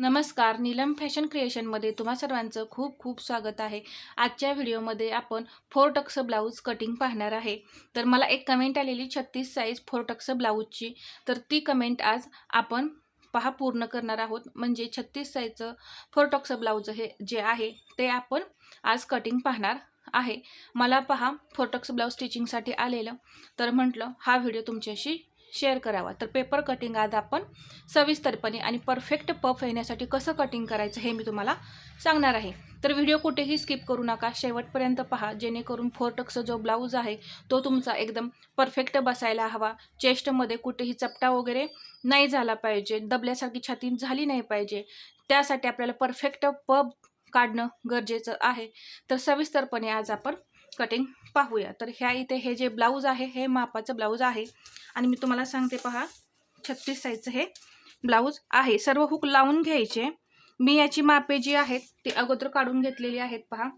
नमस्कार नीलम फॅशन क्रिएशनमध्ये तुम्हा सर्वांचं खूप खूप स्वागत आहे. आजच्या व्हिडिओमध्ये आपण फोर टक्स ब्लाऊज कटिंग पाहणार आहे. तर मला एक कमेंट आलेली छत्तीस साईज फोर टक्स ब्लाऊजची. तर ती कमेंट आज आपण पहा पूर्ण करणार आहोत. म्हणजे छत्तीस साईजचं फोर टक्स ब्लाऊज हे जे आहे ते आपण आज कटिंग पाहणार आहे. मला पहा फोर टक्स ब्लाऊज स्टिचिंगसाठी आलेलं. तर म्हटलं हा व्हिडिओ तुमच्याशी शेअर करावा. तर पेपर कटिंग आज आपण सविस्तरपणे आणि परफेक्ट पफ येण्यासाठी कसं कटिंग करायचं हे मी तुम्हाला सांगणार आहे. तर व्हिडिओ कुठेही स्किप करू नका. शेवटपर्यंत पहा. जेणेकरून फोर टक्सचा जो ब्लाऊज आहे तो तुमचा एकदम परफेक्ट बसायला हवा. चेस्टमध्ये कुठेही चपटा वगैरे नाही झाला पाहिजे. दबल्यासारखी छाती झाली नाही पाहिजे. त्यासाठी आपल्याला परफेक्ट पब काढणं गरजेचं आहे. तर सविस्तरपणे आज आपण कटिंग पाहूया. तर ह्या इथे हे जे ब्लाऊज आहे हे मापाचं ब्लाऊज आहे. आणि मी तुम्हाला सांगते पहा छत्तीस साईजचं हे ब्लाऊज आहे. सर्व हुक लावून घ्यायचे. मी याची मापे जी आहेत ती अगोदर काढून घेतलेली आहेत पहा.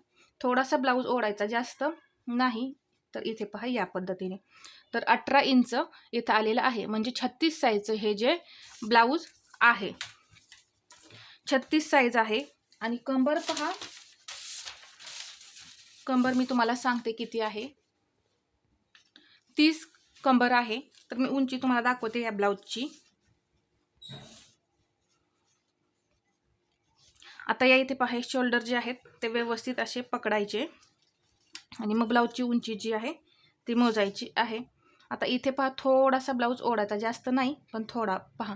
थोडासा ब्लाऊज ओढायचा जास्त नाही. तर इथे पहा या पद्धतीने. तर अठरा इंच इथं आलेलं आहे. म्हणजे छत्तीस साईजचं हे जे ब्लाऊज आहे. छत्तीस साईज आहे. आणि कंबर पहा कंबर मी तुम्हाला सांगते किती आहे. तीस कंबर आहे. तर मी उंची तुम्हाला दाखवते या ब्लाऊजची. आता या इथे पहा शोल्डर जे आहेत ते व्यवस्थित असे पकडायचे. आणि मग ब्लाऊजची उंची जी आहे ती मोजायची आहे. आता इथे पहा थोडासा ब्लाऊज ओढायचा जास्त नाही पण थोडा पहा.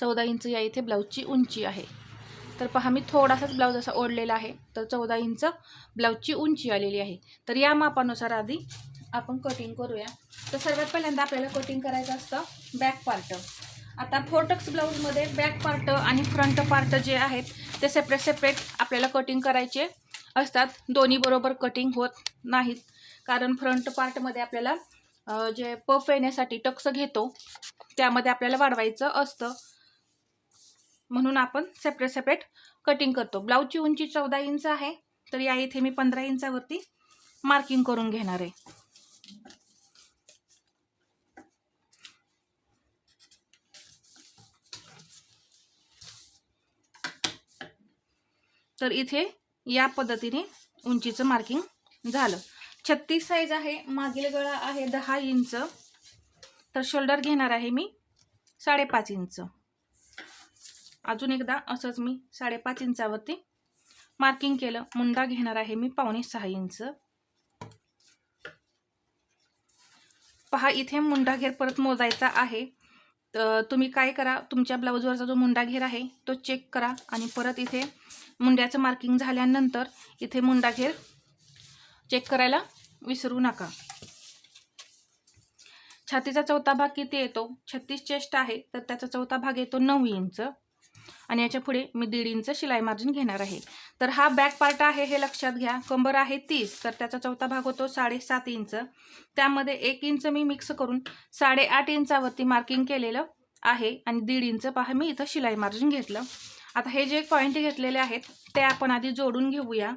चौदा इंच या इथे ब्लाऊजची उंची आहे. तर पहा मी थोडासाच ब्लाऊज असा ओढलेला आहे. तर चौदा इंच ब्लाऊजची उंची आलेली आहे. तर या मापानुसार आधी आपण कटिंग करूया. तर सर्वात पहिल्यांदा आपल्याला कटिंग करायचं असतं बॅक पार्ट आता फोटक्स ब्लाऊजमध्ये बॅक पार्ट आणि फ्रंट पार्ट जे आहेत ते सेपरेट सेपरेट आपल्याला कटिंग करायचे असतात. दोन्ही बरोबर कटिंग होत नाहीत. कारण फ्रंट पार्टमध्ये आपल्याला जे पफ येण्यासाठी टक्स घेतो त्यामध्ये आपल्याला वाढवायचं असतं. म्हणून आपण सेपरेट सेपरेट कटिंग करतो. ब्लाऊजची उंची चौदा इंच आहे तर या इथे मी पंधरा इंचावरती मार्किंग करून घेणार आहे. तर इथे या पद्धतीने उंचीचं मार्किंग झालं. छत्तीस साईज आहे मागील गळा आहे दहा इंच तर शोल्डर घेणार आहे मी साडेपाच इंच. अजून एकदा असंच मी साडेपाच इंचावरती मार्किंग केलं. मुंडा घेणार आहे मी पावणे सहा इंच. पहा इथे मुंडा घेर परत मोजायचा आहे. तर तुम्ही काय करा तुमच्या ब्लाऊजवरचा जो मुंडा घेर आहे तो चेक करा आणि परत इथे मुंड्याचं मार्किंग झाल्यानंतर इथे मुंडा घेर चेक करायला विसरू नका. छातीचा चौथा भाग किती येतो छत्तीस चेस्ट आहे तर त्याचा चौथा भाग येतो नऊ इंच. आणि याच्यापुढे मी दीड इंच शिलाई मार्जिन घेणार आहे. तर हा बॅक पार्ट आहे हे लक्षात घ्या. कंबर आहे तीस तर त्याचा चौथा भाग होतो साडेसात इंच. त्यामध्ये एक इंच मी मिक्स करून साडेआठ इंचावरती मार्किंग केलेलं आहे आणि दीड इंच पहा मी इथं शिलाई मार्जिन घेतलं. आता हे जे पॉईंट घेतलेले आहेत ते आपण आधी जोडून घेऊया.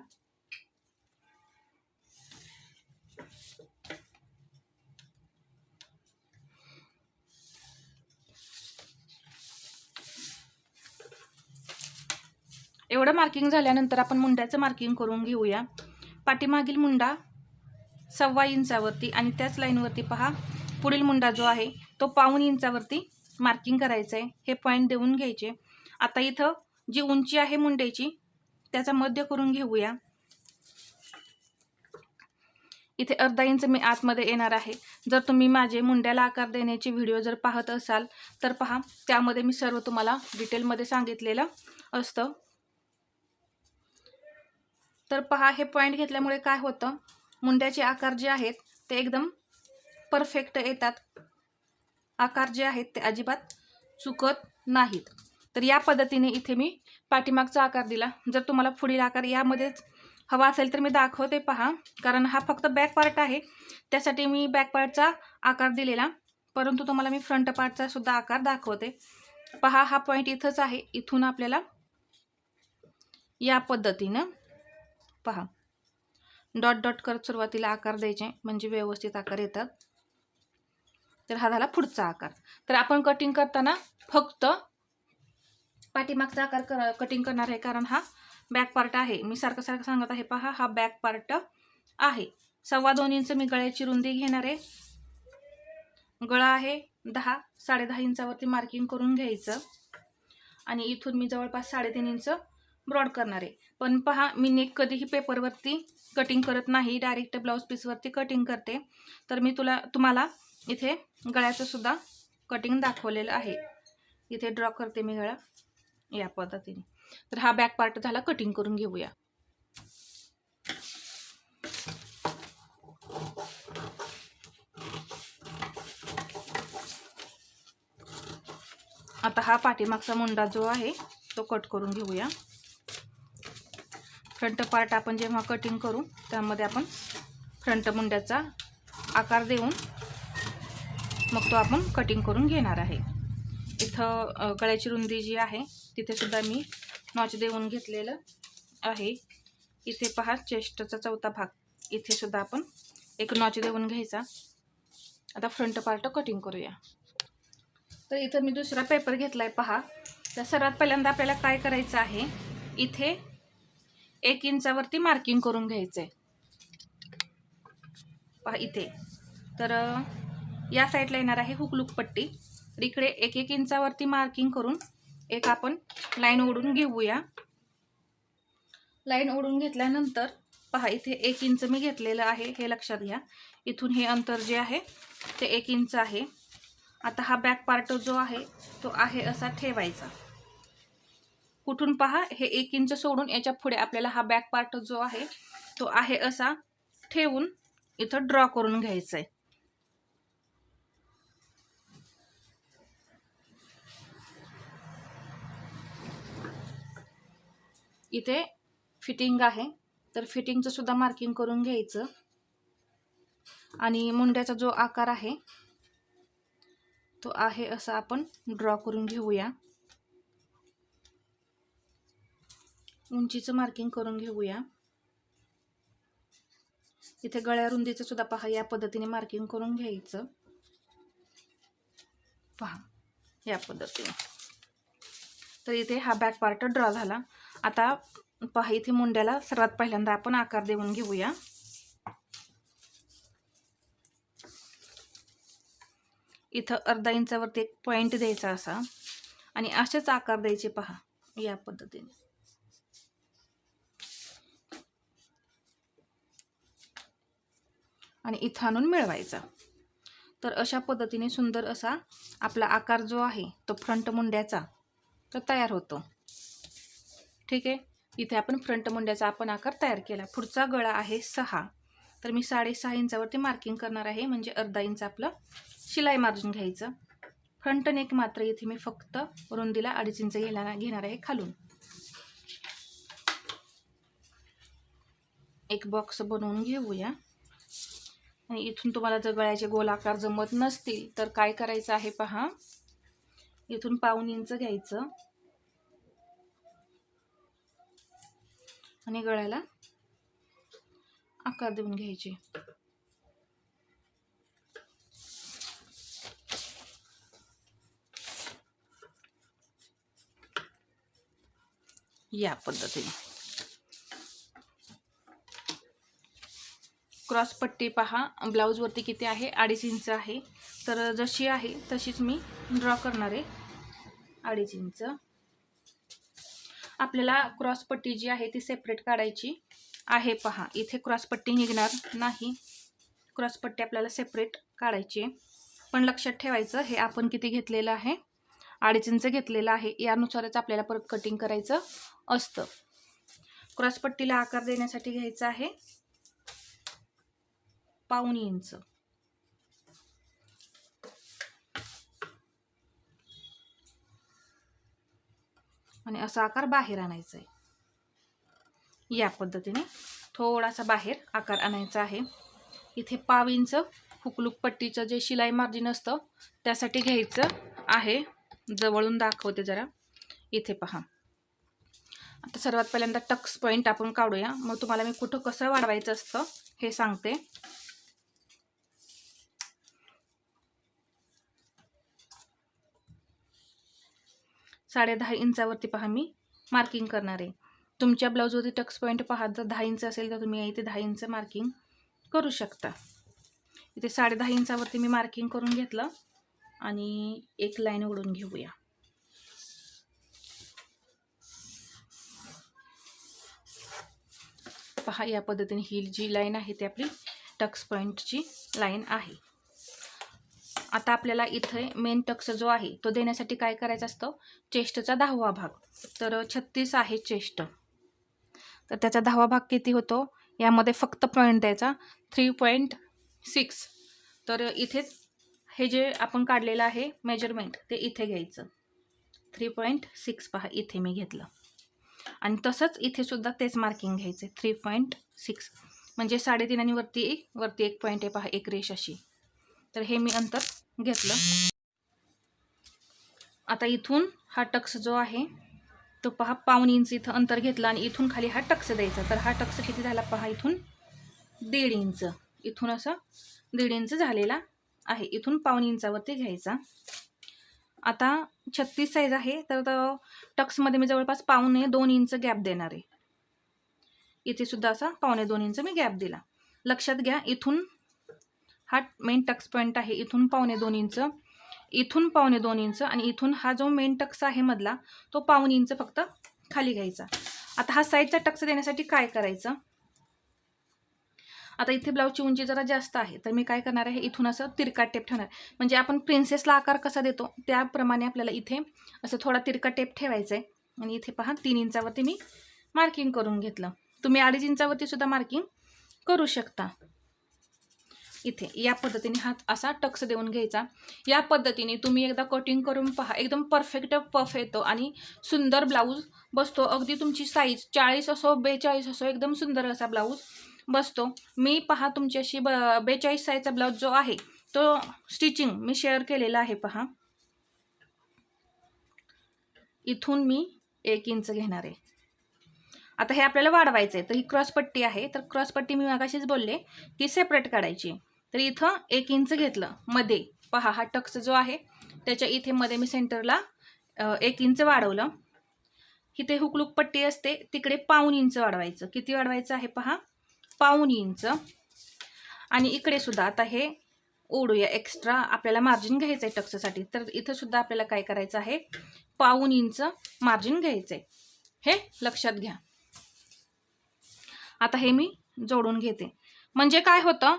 एवढं मार्किंग झाल्यानंतर आपण मुंड्याचं मार्किंग करून घेऊया. पाठीमागील मुंडा सव्वा इंचावरती आणि त्याच लाईनवरती पहा पुढील मुंडा जो आहे तो पाऊन इंचावरती मार्किंग करायचं आहे हे पॉईंट देऊन घ्यायचे. आता इथं जी उंची आहे मुंड्याची त्याचा मध्य करून घेऊया. इथे अर्धा इंच मी आतमध्ये येणार आहे. जर तुम्ही माझे मुंड्याला आकार देण्याचे व्हिडिओ जर पाहत असाल तर पहा त्यामध्ये मी सर्व तुम्हाला डिटेलमध्ये सांगितलेलं असतं. तर पहा हे पॉईंट घेतल्यामुळे काय होतं? मुंड्याचे आकार जे आहेत ते एकदम परफेक्ट येतात. आकार जे आहेत ते अजिबात चुकत नाहीत. तर या पद्धतीने इथे मी पाठीमागचा आकार दिला. जर तुम्हाला पुढील आकार यामध्येच हवा असेल तर मी दाखवते पहा. कारण हा फक्त बॅक पार्ट आहे. त्यासाठी मी बॅक पार्टचा आकार दिलेला. परंतु तुम्हाला मी फ्रंट पार्टचा सुद्धा आकार दाखवते. पहा हा पॉईंट इथंच आहे. इथून आपल्याला या पद्धतीनं पहा. डॉट डॉट करत सुरुवातीला आकार द्यायचे म्हणजे व्यवस्थित आकार येतात. तर हा झाला पुढचा आकार. तर आपण कटिंग करताना फक्त पाठीमागचा आकार कर कटिंग करणार आहे कारण हा बॅक पार्ट आहे. मी सारखं सारखं सांगत आहे पहा हा बॅक पार्ट आहे. सव्वा दोन इंच मी गळ्याची रुंदी घेणार आहे. गळा आहे दहा साडेदहा इंचावरती मार्किंग करून घ्यायचं. आणि इथून मी जवळपास साडेतीन इंच ब्रॉड करणार आहे. पण पहा मी नेक कधीही पेपरवरती कटिंग करत नाही. डायरेक्ट ब्लाऊज पीसवरती कटिंग करते. तर मी तुला तुम्हाला इथे गळ्याचं सुद्धा कटिंग दाखवलेलं आहे. इथे ड्रॉ करते मी गळा. या पद्धतीने. तर हा बॅक पार्ट झाला कटिंग करून घेऊया. आता हा पाठीमागचा मुंडा जो आहे तो कट करून घेऊया. फ्रंट पार्ट आपण जेव्हा कटिंग करू त्यामध्ये आपण फ्रंट मुंड्याचा आकार देऊन मग तो आपण कटिंग करून घेणार आहे. इथं गळ्याची रुंदी जी आहे तिथेसुद्धा मी नॉच देऊन घेतलेलं आहे. इथे पहा चेस्टचा चौथा भाग. इथेसुद्धा आपण एक नॉच देऊन घ्यायचा. आता फ्रंट पार्ट कटिंग करूया. तर इथं मी दुसरा पेपर घेतला आहे पहा. तर सर्वात पहिल्यांदा आपल्याला काय करायचं आहे इथे एक इंचावरती मार्किंग करून घ्यायचं आहे पहा इथे. तर या साईडला येणार आहे हुकलुक पट्टी. तर इकडे एक एक इंचावरती मार्किंग करून एक आपण लाईन ओढून घेऊया. लाईन ओढून घेतल्यानंतर पहा इथे एक इंच मी घेतलेलं आहे हे लक्षात घ्या. इथून हे अंतर जे आहे ते एक इंच आहे. आता हा बॅक पार्ट जो आहे तो आहे असा ठेवायचा. कुठून पहा हे एक इंच सोडून याच्यापुढे आपल्याला हा बॅक पार्ट जो आहे तो आहे असा ठेवून इथं ड्रॉ करून घ्यायचा आहे इथे फिटिंग आहे तर फिटिंगचं सुद्धा मार्किंग करून घ्यायचं. आणि मुंड्याचा जो आकार आहे तो आहे असा आपण ड्रॉ करून घेऊया. उंचीचं मार्किंग करून घेऊया. इथे गळ्या रुंदीचं सुद्धा पहा या पद्धतीने मार्किंग करून घ्यायचं. पहा या पद्धतीने. तर इथे हा बॅक पार्ट ड्रॉ झाला. आता पहा इथे मुंड्याला सर्वात पहिल्यांदा आपण आकार देऊन घेऊया. इथं अर्धा इंचावरती एक पॉईंट द्यायचा असा. आणि असेच आकार द्यायचे पहा या पद्धतीने. आणि इथं आणून मिळवायचा. तर अशा पद्धतीने सुंदर असा आपला आकार जो आहे तो फ्रंट मुंड्याचा तो तयार होतो. ठीक आहे? इथे आपण फ्रंट मुंड्याचा आपण आकार तयार केला. पुढचा गळा आहे सहा. तर मी साडेसहा इंचावरती मार्किंग करणार आहे. म्हणजे अर्धा इंच आपलं शिलाई मार्जिन घ्यायचं. फ्रंट नेक मात्र इथे मी फक्त रुंदीला अडीच इंच घ्यायला घेणार आहे खालून. एक बॉक्स बनवून घेऊया. आणि इथून तुम्हाला जर गळ्याचे गोलाकार जमत नसतील तर काय करायचं आहे पहा. इथून पाऊन इंच घ्यायचं. आणि गळ्याला आकार देऊन घ्यायचे. या पद्धतीने. क्रॉस पट्टी पहा. ब्लाऊजवरती किती आहे? अडीच इंच आहे. तर जशी आहे तशीच मी ड्रॉ करणार आहे. अडीच इंच. आपल्याला क्रॉसपट्टी जी आहे ती सेपरेट काढायची आहे पहा. इथे क्रॉस पट्टी निघणार नाही. क्रॉस पट्टी आपल्याला सेपरेट काढायची आहे. पण लक्षात ठेवायचं हे आपण किती घेतलेलं आहे? अडीच इंच घेतलेलं आहे. यानुसारच आपल्याला परत कटिंग करायचं असतं. क्रॉसपट्टीला आकार देण्यासाठी घ्यायचा आहे. पाऊन इंच. आणि असा आकार बाहेर आणायचा आहे या पद्धतीने थोडासा बाहेर आकार आणायचा आहे. इथे पाव इंच हुकलूक पट्टीचं जे शिलाई मार्जिन असतं त्यासाठी घ्यायचं आहे. जवळून दाखवते जरा. इथे पहा. आता सर्वात पहिल्यांदा टक्स पॉईंट आपण काढूया. मग तुम्हाला मी कुठं कसं वाढवायचं असतं हे सांगते. साडे दहा इंचावरती पहा मी मार्किंग करणार. आहे तुमच्या ब्लाऊजवरती टक्स पॉईंट पहा जर दहा इंच असेल तर तुम्ही इथे दहा इंच मार्किंग करू शकता. इथे साडे दहा इंचावरती मी मार्किंग करून घेतलं आणि एक लाईन उडून घेऊया. पहा या पद्धतीने ही जी लाईन आहे ती आपली टक्स पॉईंटची लाईन आहे. आता आपल्याला इथे मेन टक्स जो आहे तो देण्यासाठी काय करायचं असतं? चेस्टचा दहावा भाग. तर छत्तीस आहे चेस्ट तर त्याचा दहावा भाग किती होतो? यामध्ये फक्त पॉईंट द्यायचा. थ्री पॉईंट सिक्स तर इथे हे जे आपण काढलेलं आहे मेजरमेंट ते इथे घ्यायचं. थ्री पॉईंट सिक्स पहा इथे मी घेतलं. आणि तसंच इथेसुद्धा तेच मार्किंग घ्यायचं. थ्री पॉईंट सिक्स म्हणजे साडेतीन आणि वरती एक वरती एक पॉईंट आहे पहा एक रेष अशी तर हे मी अंतर घेतलं. आता इथून हा टक्स जो आहे तो पहा पाऊन इंच इथं अंतर घेतलं आणि इथून खाली हा टक्स द्यायचा. तर हा टक्स किती झाला पहा इथून दीड इंच. इथून असा दीड इंच झालेला आहे. इथून पाऊन इंचावरती घ्यायचा. आता छत्तीस साईज आहे तर टक्समध्ये मी जवळपास पावणे दोन इंच गॅप देणार आहे. इथे सुद्धा असा पावणे दोन इंच मी गॅप दिला. लक्षात घ्या इथून हा मेन टक्स पॉईंट आहे इथून पावणे दोन इंच. इथून पावणे दोन इंच आणि इथून हा जो मेन टक्स आहे मधला तो पाऊन इंच फक्त खाली घ्यायचा. आता हा साईडचा टक्स देण्यासाठी काय करायचं? आता इथे ब्लाऊजची उंची जरा जास्त आहे तर मी काय करणार आहे इथून असं तिरका टेप ठेवणार. म्हणजे आपण प्रिन्सेसला आकार कसा देतो त्याप्रमाणे आपल्याला इथे असं थोडा तिरका टेप ठेवायचा आहे. आणि इथे पहा तीन इंचावरती मी मार्किंग करून घेतलं. तुम्ही अडीच इंचावरती सुद्धा मार्किंग करू शकता. इथे. या पद्धतीने हा असा टक्स देऊन घ्यायचा. या पद्धतीने तुम्ही एकदा कटिंग करून पहा. एकदम परफेक्ट पफ येतो आणि सुंदर ब्लाऊज बसतो. अगदी तुमची साईज चाळीस असो बेचाळीस असो एकदम सुंदर असा ब्लाऊज बसतो. मी पहा तुमच्याशी ब बेचाळीस साईजचा ब्लाऊज जो आहे तो स्टिचिंग मी शेअर केलेला आहे पहा. इथून मी एक इंच घेणार आहे. आता हे आपल्याला वाढवायचं आहे तर ही क्रॉसपट्टी आहे. तर क्रॉसपट्टी मी मागाशीच बोलले की सेपरेट काढायची. तर इथं एक इंच घेतलं मध्ये. पहा हा टक्स जो आहे त्याच्या इथे मध्ये मी सेंटरला एक इंच वाढवलं. इथे हुकलूक पट्टी असते तिकडे पाऊन इंच वाढवायचं. किती वाढवायचं आहे पहा? पाऊन इंच. आणि इकडे सुद्धा आता हे ओढूया एक्स्ट्रा आपल्याला मार्जिन घ्यायचं आहे टक्ससाठी. तर इथं सुद्धा आपल्याला काय करायचं आहे? पाऊन इंच मार्जिन घ्यायचं आहे. हे लक्षात घ्या. आता हे मी जोडून घेते. म्हणजे काय होतं?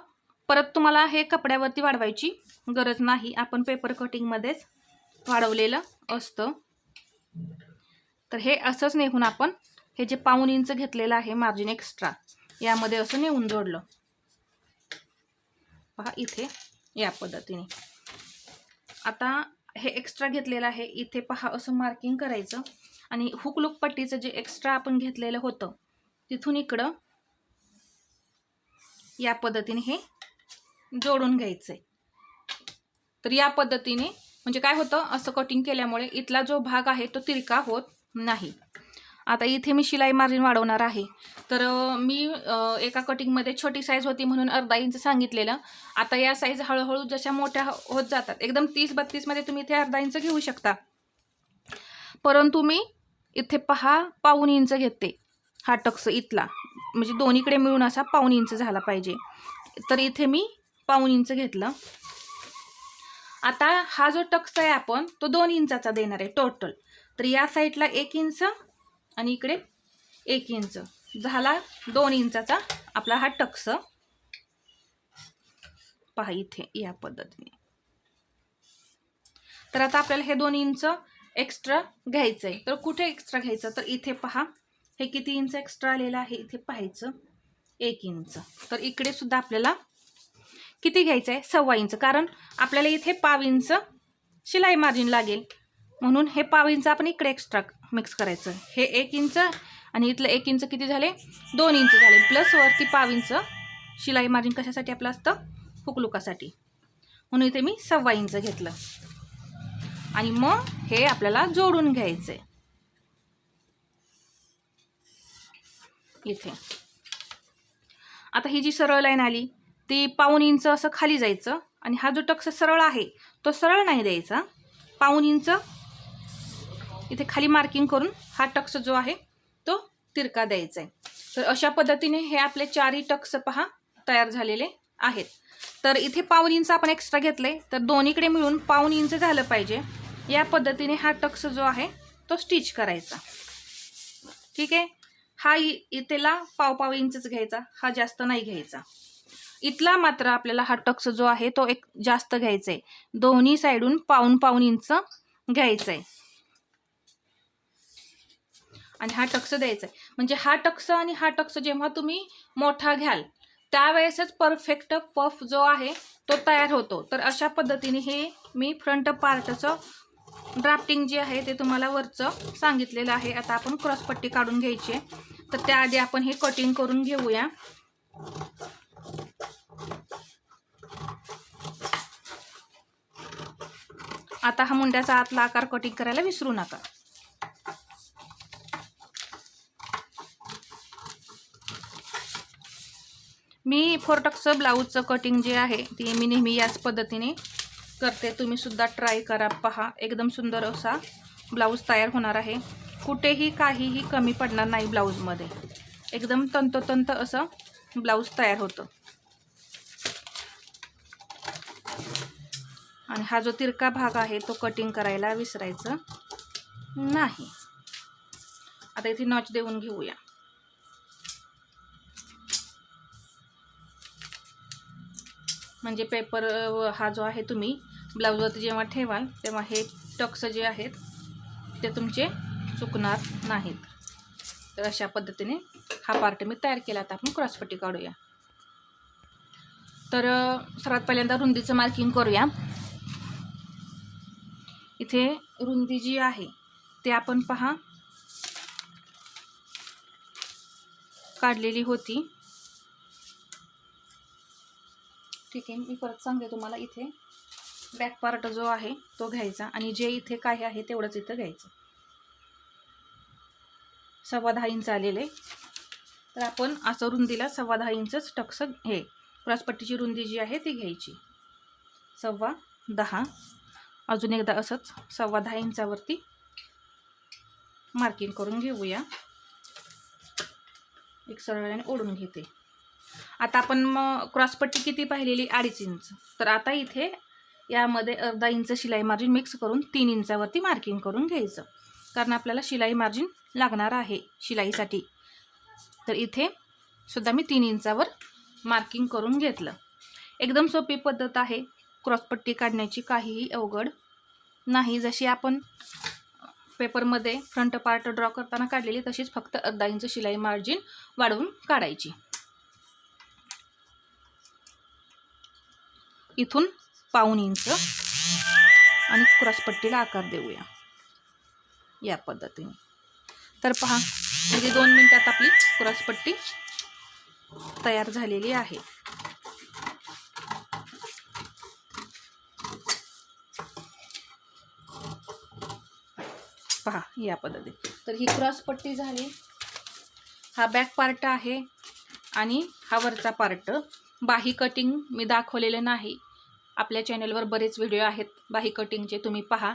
परत तुम्हाला हे कपड्यावरती वाढवायची गरज नाही. आपण पेपर कटिंगमध्येच वाढवलेलं असतं. तर हे असंच नेहून आपण हे जे पाऊन इंच घेतलेलं आहे मार्जिन एक्स्ट्रा यामध्ये असं नेऊन जोडलं. पहा इथे या पद्धतीने. आता हे एक्स्ट्रा घेतलेलं आहे. इथे पहा असं मार्किंग करायचं. आणि हुकलूक पट्टीचं जे एक्स्ट्रा आपण घेतलेलं होतं तिथून इकडं या पद्धतीने हे जोडून घ्यायचं. तर या पद्धतीने म्हणजे काय होतं? असं कटिंग केल्यामुळे इथला जो भाग आहे तो तिरका होत नाही. आता इथे मी शिलाई मार्जिन वाढवणार आहे. तर मी एका कटिंगमध्ये छोटी साईज होती म्हणून अर्धा इंच सांगितलेलं. आता या साईज हळूहळू जशा मोठ्या होत जातात एकदम तीस बत्तीसमध्ये तुम्ही इथे अर्धा इंच घेऊ शकता. परंतु मी इथे पहा पाऊन इंच घेते. हा टक्स इथला. म्हणजे दोन्हीकडे मिळून असा पाऊन इंच झाला पाहिजे. तर इथे मी पाऊन इंच घेतलं. आता हा जो टक्स आहे आपण तो दोन इंचाचा देणार आहे टोटल तर या साईडला एक इंच आणि इकडे एक इंच. झाला दोन इंचाचा आपला हा टक्स. पहा इथे या पद्धतीने. तर आता आपल्याला हे दोन इंच एक्स्ट्रा घ्यायचं आहे तर कुठे एक्स्ट्रा घ्यायचं? तर इथे पहा. हे किती इंच एक्स्ट्रा आलेलं आहे? इथे पाहायचं. एक इंच. तर इकडे सुद्धा आपल्याला किती घ्यायचं आहे सव्वा इंच. कारण आपल्याला इथे पाव इंच शिलाई मार्जिन लागेल. म्हणून हे पाव इंच आपण इकडे एक्स्ट्रा मिक्स करायचं. हे एक इंच आणि इथलं एक इंच किती झाले? दोन इंच झाले. प्लस वरती पाव इंच शिलाई मार्जिन कशासाठी आपलं असतं? हुकलुकासाठी म्हणून इथे मी सव्वा इंच घेतलं. आणि मग हे आपल्याला जोडून घ्यायचं आहे इथे. आता ही जी सरळ लाईन आली ती पाऊन इंच असं खाली जायचं आणि हा जो टक्स सरळ आहे तो सरळ नाही द्यायचा. पाऊन इंच इथे खाली मार्किंग करून हा टक्स जो आहे तो तिरका द्यायचा आहे तर अशा पद्धतीने हे आपले चारही टक्स पहा तयार झालेले आहेत. तर इथे पाऊन इंच आपण एक्स्ट्रा घेतले तर दोन्हीकडे मिळून पाऊन इंच झालं पाहिजे. या पद्धतीने हा टक्स जो आहे तो स्टिच करायचा. ठीक आहे? हा इ- इथेला पाव पाव इंचच घ्यायचा हा जास्त नाही घ्यायचा. इथला मात्र आपल्याला हा टक्स जो आहे तो एक जास्त घ्यायचा आहे दोन्ही साईडून पाऊन पाऊन इंच घ्यायचा आहे आणि हा टक्स द्यायचा आहे म्हणजे हा टक्स आणि हा टक्स जेव्हा तुम्ही मोठा घ्याल त्यावेळेसच परफेक्ट पफ जो आहे तो तयार होतो. तर अशा पद्धतीने हे मी फ्रंट पार्टचं ड्राफ्टिंग जे आहे ते तुम्हाला वरचं सांगितलेलं आहे. आता आपण क्रॉसपट्टी काढून घ्यायची आहे. तर त्याआधी आपण हे कटिंग करून घेऊया. आता हा मुंड्याचा आतला आकार कटिंग करायला विसरू नका. मी फोरटक्सचं ब्लाऊजचं कटिंग जे आहे ते मी नेहमी याच पद्धतीने करते. तुम्ही सुद्धा ट्राय करा पहा. एकदम सुंदर असा ब्लाऊज तयार होणार आहे. कुठेही काहीही कमी पडणार नाही ब्लाऊजमध्ये. एकदम तंतोतंत असं ब्लाऊज तयार होतं. आणि हा जो तिरका भाग आहे तो कटिंग करायला विसरायचं नाही. आता इथे नॉच देऊन घेऊया. म्हणजे पेपर हा जो आहे तुम्ही ब्लाऊजवरती जेव्हा ठेवाल तेव्हा हे टक्स जे आहेत ते तुमचे चुकणार नाहीत. तर अशा पद्धतीने हा पार्ट मी तयार केला आता. आपण क्रॉसपट्टी काढूया. तर सर्वात पहिल्यांदा रुंदीचं मार्किंग करूया. इथे रुंदी जी आहे ते आपण पहा. काढलेली होती. ठीक आहे मी परत सांगते तुम्हाला इथे. बॅक पार्ट जो आहे तो घ्यायचा. आणि जे इथे काय आहे तेवढंच इथं घ्यायचं. सव्वा दहा इंच आलेले. तर आपण असं रुंदीला सव्वा दहा इंचच टक्स हे क्रॉसपट्टीची रुंदी जी आहे ती घ्यायची. सव्वा दहा अजून एकदा असंच सव्वा दहा इंचावरती मार्किंग करून घेऊया. एक सरळाने ओढून घेते. आता आपण मग क्रॉसपट्टी किती पाहिलेली? अडीच इंच. तर आता इथे यामध्ये अर्धा इंच शिलाई मार्जिन मिक्स करून तीन इंचावरती मार्किंग करून घ्यायचं. कारण आपल्याला शिलाई मार्जिन लागणार आहे शिलाईसाठी. तर इथे सुद्धा मी तीन इंचावर मार्किंग करून घेतलं. एकदम सोपी पद्धत आहे. क्रॉसपट्टी काढण्याची काहीही अवघड नाही. जशी आपण पेपरमध्ये फ्रंट पार्ट ड्रॉ करताना काढलेली तशीच फक्त अर्धा इंच शिलाई मार्जिन वाढवून काढायची. इथून पाऊन इंच आणि क्रॉसपट्टीला आकार देऊया या पद्धतीने. तर पहा म्हणजे दोन मिनिटात आपली क्रॉसपट्टी तयार झालेली आहे. पहा या पद्धतीने तर ही क्रॉसपट्टी झाली. हा बॅक पार्ट आहे आणि हा वरचा पार्ट बाही कटिंग मी दाखवलेलं नाही. आपल्या चॅनलवर बरेच व्हिडिओ आहेत. बाही कटिंगचे तुम्ही पहा.